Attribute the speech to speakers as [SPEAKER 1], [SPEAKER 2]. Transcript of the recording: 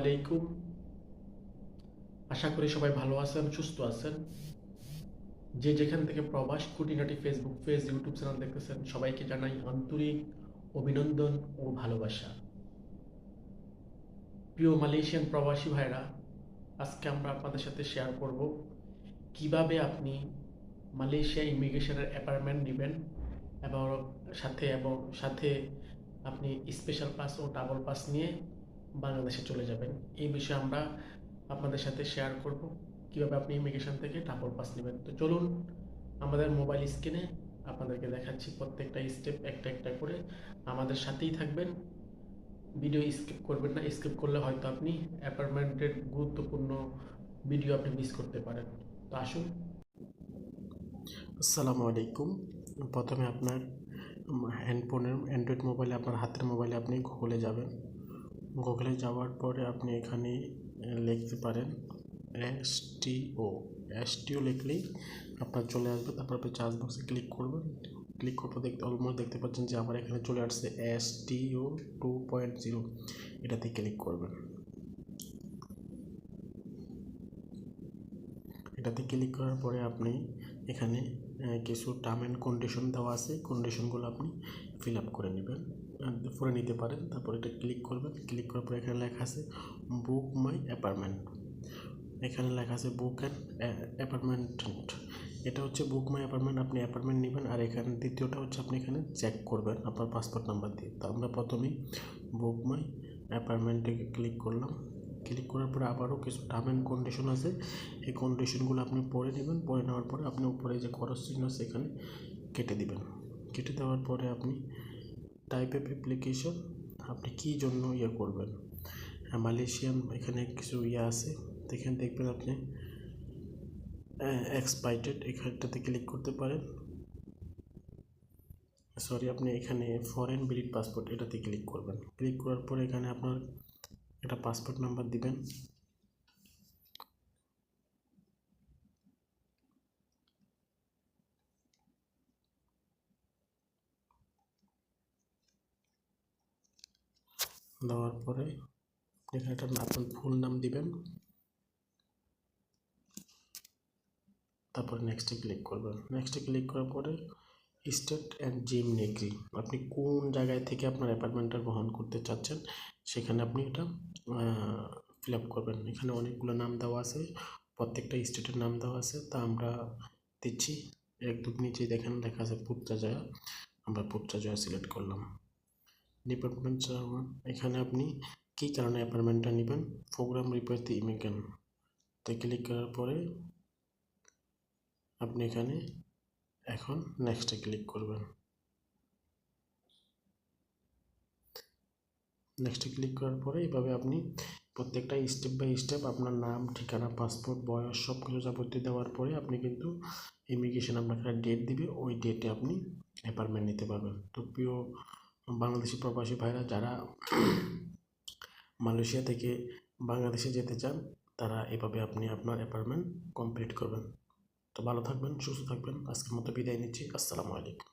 [SPEAKER 1] আলাইকুম। আশা করি সবাই ভালো আছেন, সুস্থ আছেন। যে যেখান থেকে প্রবাস, খুঁটিনাটি ফেসবুক পেজ ইউটিউব চ্যানেল দেখতেছেন, সবাইকে জানাই আন্তরিক অভিনন্দন ও ভালোবাসা। প্রিয় মালয়েশিয়ান প্রবাসী ভাইরা আজকে আমরা আপনাদের সাথে শেয়ার করব কীভাবে আপনি মালয়েশিয়া ইমিগ্রেশনের অ্যাপার্টমেন্ট নেবেন এবং সাথে এবং সাথে আপনি স্পেশাল পাস ও ডাবল পাস নিয়ে বাংলাদেশে চলে যাবেন। এই বিষয়ে আমরা আপনাদের সাথে শেয়ার করব। কীভাবে আপনি ইমিগ্রেশন থেকে টাপর পাস নেবেন? তো চলুন, আমাদের মোবাইল স্ক্রিনে আপনাদেরকে দেখাচ্ছি প্রত্যেকটা স্টেপ একটা একটা করে। আমাদের সাথেই থাকবেন। ভিডিও স্কিপ করবেন না। স্কিপ করলে হয়তো আপনি অ্যাপার্টমেন্টের গুরুত্বপূর্ণ ভিডিও আপনি মিস করতে পারেন। তো আসুন। আসসালামু আলাইকুম। প্রথমে আপনার হ্যান্ডফোনের অ্যান্ড্রয়েড মোবাইলে আপনার হাতের মোবাইলে আপনি গুগলে যাবেন। গুগলে যাওয়ার পরে আপনি এখানে লিখতে পারেন এস টি ও এস টি লিখলেই আপনার চলে আসবে। তারপর আপনি চার্জ বক্সে ক্লিক করবেন। ক্লিক পর দেখতে অলমোস্ট দেখতে পাচ্ছেন যে আমার এখানে চলে আসছে S T O two point zero এটাতে ক্লিক করবেন। এটাতে ক্লিক করার পরে আপনি এখানে কিছু টার্ম অ্যান্ড কন্ডিশন দেওয়া আছে। কন্ডিশনগুলো আপনি ফিল আপ করে নেবেন। করে নিতে পারেন। তারপর এটা ক্লিক করবেন। ক্লিক করার পর এখানে লেখা আছে বুক মাই অ্যাপার্টমেন্ট এখানে লেখা আছে বুক অ্যান্ড অ্যাপার্টমেন্ট এটা হচ্ছে বুক মাই অ্যাপার্টমেন্ট আপনি অ্যাপার্টমেন্ট নেবেন আর এখানে, দ্বিতীয়টা হচ্ছে, আপনি এখানে চেক করবেন আপনার পাসপোর্ট নাম্বার দিয়ে। তো আমরা প্রথমেই বুক মাই অ্যাপার্টমেন্টে ক্লিক করলাম। ক্লিক করার পরে আবারও কিছু টার্ম অ্যান্ড কন্ডিশন আছে। এই কন্ডিশনগুলো আপনি পড়ে নেবেন। পড়ে নেওয়ার পরে আপনি উপরে যে খরচ চিহ্ন আছে, এখানে কেটে দিবেন। কেটে দেওয়ার পরে আপনি টাইপ অফ অ্যাপ্লিকেশন আপনি কী জন্য ইয়ে করবেন? হ্যাঁ মালয়েশিয়ান এখানে কিছু ইয়ে আছে, এখানে দেখবেন আপনি এক্সপাইটেড এখানটাতে ক্লিক করতে পারেন। সরি আপনি এখানে ফরেন ভিলিট পাসপোর্ট এটাতে ক্লিক করবেন। ক্লিক করার পরে এখানে আপনার একটা পাসপোর্ট নাম্বার দিবেন। দেওয়ার পরে এখানে একটা আপনার ফুল নাম দিবেন। তারপরে নেক্সটে ক্লিক করবেন। নেক্সটে ক্লিক করার পরে স্টেট অ্যান্ড জিম নেগ্রি আপনি কোন জায়গায় থেকে আপনার অ্যাপার্টমেন্টটা গ্রহণ করতে চাচ্ছেন, সেখানে আপনি এটা ফিল আপ করবেন। এখানে অনেকগুলো নাম দেওয়া আছে, প্রত্যেকটা স্টেটের নাম দেওয়া আছে। তা আমরা দিচ্ছি। একদম নিচে দেখেন লেখা আছে পুত্রাজয়া আমরা পুত্রাজয়া সিলেক্ট করলাম। ডিপার্টমেন্ট সার্ভার এখানে আপনি কী কারণে অ্যাপার্টমেন্টটা নেবেন? প্রোগ্রাম রিপোর্ট ইমিগ্রেন তো ক্লিক করার পরে আপনি এখানে এখন নেক্সটে ক্লিক করবেন। নেক্সটে ক্লিক করার পরে এইভাবে আপনি প্রত্যেকটা স্টেপ বাই স্টেপ আপনার নাম, ঠিকানা পাসপোর্ট বয়স সব কিছু যাবতীয় দেওয়ার পরে আপনি কিন্তু ইমিগ্রেশন আপনাকে ডেট দিবে। ওই ডেটে আপনি অ্যাপার্টমেন্ট নিতে পারবেন। তো প্রিয় বাংলাদেশি প্রবাসী ভাইরা যারা মালয়েশিয়া থেকে বাংলাদেশে যেতে চান, তারা এভাবে আপনি আপনার অ্যাপার্টমেন্ট কমপ্লিট করবেন। তো ভালো থাকবেন, সুস্থ থাকবেন। আজকের মতো বিদায় নিচ্ছি। আসসালামু আলাইকুম।